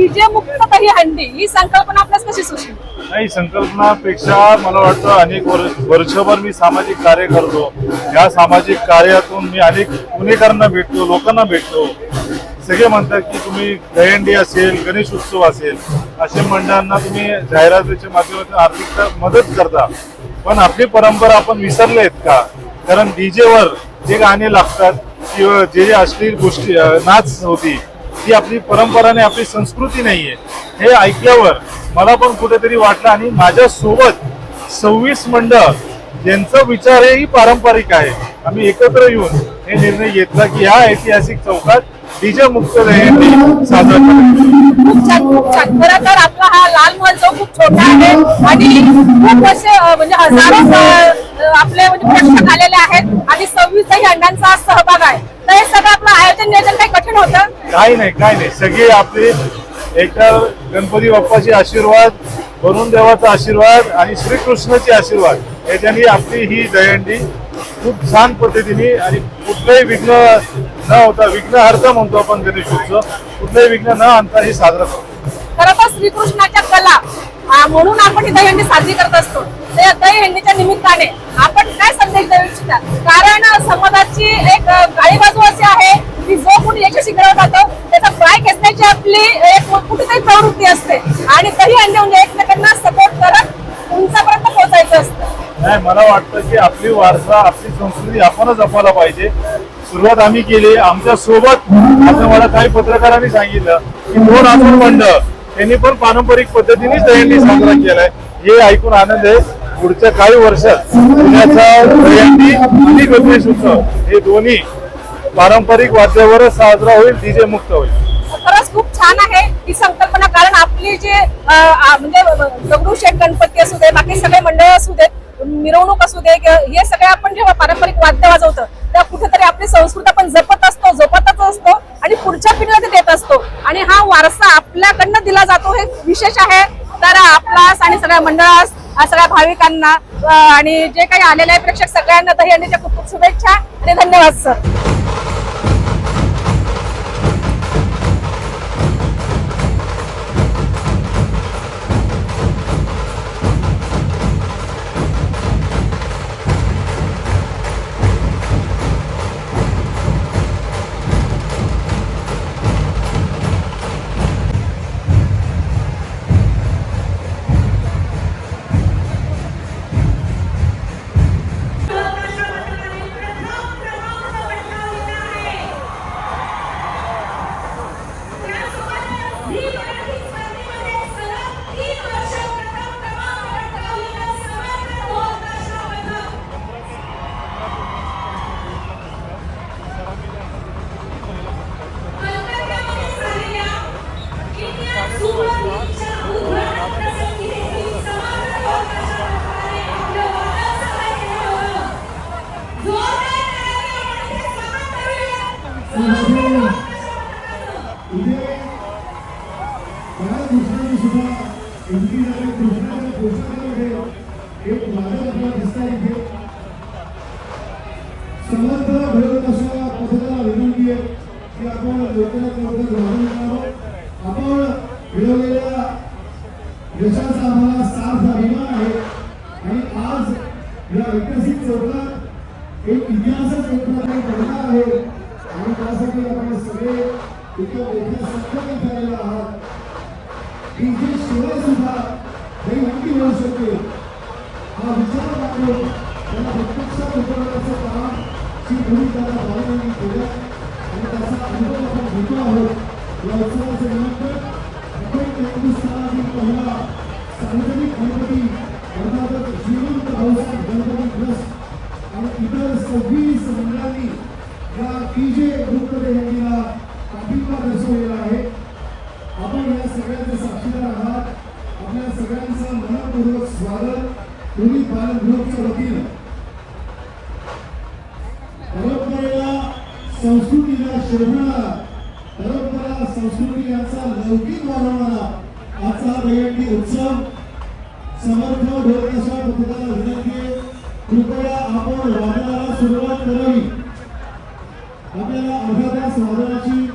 DJ मुक्त काही हंडी ही संकल्पना आपल्यास कशी सुचली नाही संकल्पनापेक्षा मला वाटतं अनेक वर्ष वर्षभर मी सामाजिक कार्य करतो. या सामाजिक कार्यातून मी अनेक पुणेकरांना भेटतो लोकांना भेटतो. सगळे म्हणतात की तुम्ही दहीहंडी असेल गणेश उत्सव असेल असे मंडळांना तुम्ही जाहिरातीच्या माध्यमातून आर्थिक मदत करता. पण आपली परंपरा आपण विसरले आहेत का? कारण डीजेवर जे गाणे लागतात किंवा जे जे अश्लील गोष्टी अं, नाच होती ती आपली परंपरा आणि आपली संस्कृती नाहीये हे ऐकल्यावर मला पण कुठेतरी वाटलं आणि माझ्या सोबत सव्वीस मंडळ ज्यांचा विचार हेही पारंपरिक आहे आम्ही एकत्र येऊन हे निर्णय घेतला की ह्या ऐतिहासिक चौकात डीजे मुक्त जयंती साजरा खूप छान खूप छान. खरं तर आपला हा लाल महल जो खूप छोटा आहे आणि खूप असे म्हणजे हजारो आपले म्हणजे प्रश्न आलेले आहेत आणि सव्वीसही हंडांचा सहभाग आहे. तर हे सगळं आपलं आयोजन नियोजन काही कठीण होतं काही नाही काही नाही. सगळे आपले एकतर गणपती बाप्पाचे आशीर्वाद वरुण देवाचा आशीर्वाद आणि श्रीकृष्णाचे आशीर्वाद. याच्याने आपली ही दहीहंडी खूप छान पद्धतीने आणि कुठलंही विघ्न न होता विघ्नहर्ता म्हणतो आपण गणेशोत्सव कुठलंही विघ्न न आणता हे साजरा करतो. खरं तर श्रीकृष्णाच्या कला म्हणून आपण ही दहीहंडी साजरी करत असतो. त्या दहीहंडीच्या निमित्ताने आपण काय संदेश देऊ इच्छिता? कारण समाजाची एक काळी बाजू अशी आहे की जो कोणी यशस्वी त्याचा पाय खेचण्याची आपली एक कुठेतरी प्रवृत्ती असते. आणि दहीहंडी म्हणजे एकमेकांना सपोर्ट करत उंचापर्यंत पोहोचायचं असतं. नाही मला वाटतं की आपली वारसा आपली संस्कृती आपणच जपायला पाहिजे. सुरुवात आम्ही केली आमच्यासोबत असं मला काही पत्रकारांनी सांगितलं की दोन आपण मंडळ त्यांनी पण पारंपरिक पद्धतीने दहीहंडी साजरा केलाय. हे ऐकून आनंद आहे. पुढच्या काही वर्षात पुण्याचा दहीहंडी आणि गणेश उत्सव हे दोन्ही पारंपरिक वाद्यावरच साजरा होईल डीजे मुक्त होईल. खरंच खूप छान आहे ही संकल्पना कारण आपली जे म्हणजे दगडूशेठ गणपती असू दे बाकी सगळे मंडळ असू देत मिरवणूक असू दे हे सगळे आपण जेव्हा पारंपरिक वाद्य वाजवतो तेव्हा कुठेतरी आपली संस्कृती आपण जपत असतो जोपातच असतो आणि पुढच्या पिढीला ते देत असतो. आणि हा वारसा आपल्याकडनं दिला जातो हे विशेष आहे. तर आपलास आणि सगळ्या मंडळास सगळ्या भाविकांना आणि जे काही आलेले आहे प्रेक्षक सगळ्यांना दहीहंडीच्या खूप खूप शुभेच्छा आणि धन्यवाद सर. एक वादळ आपल्याला दिसता इथे समर्थ मिळवत अशा पथकाला विनंती आहे की आपण लवकरात लवकर आपण मिळवलेल्या यशाचा आम्हाला सार्थ अभिमान आहे. आणि आज या विकसित चौकात एक इतिहासच एक घडणार आहे. आणि त्यासाठी आपण सगळे इथं मोठ्या संख्येने आहात. डीजे शिवाय सुद्धा काही माहिती मिळू शकते. त्यांना प्रत्यक्षात उतरवण्याचं काम श्री गुरु दादा केलं आणि त्याचा अनुभव आपण घेतो आहोत या उत्सवाचे निमित्त हिंदुस्थानातील पहिला सार्वजनिक गणपती अर्थातच श्रीमंत भाऊसाहेब दोन्ही वतीनं परंपरेला संस्कृतीला शोभणारा परंपरा संस्कृती यांचा लौकिक वाढवणारा आजचा हा उत्सव समर्थ ढोलकाशा पथकाला विनंती आहे. कृपया आपण वादनाला सुरुवात करावी. आपल्याला अर्धा तास वादनाची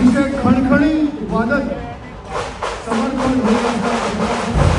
વિશે ખણખણી વાદળ સમર્પણ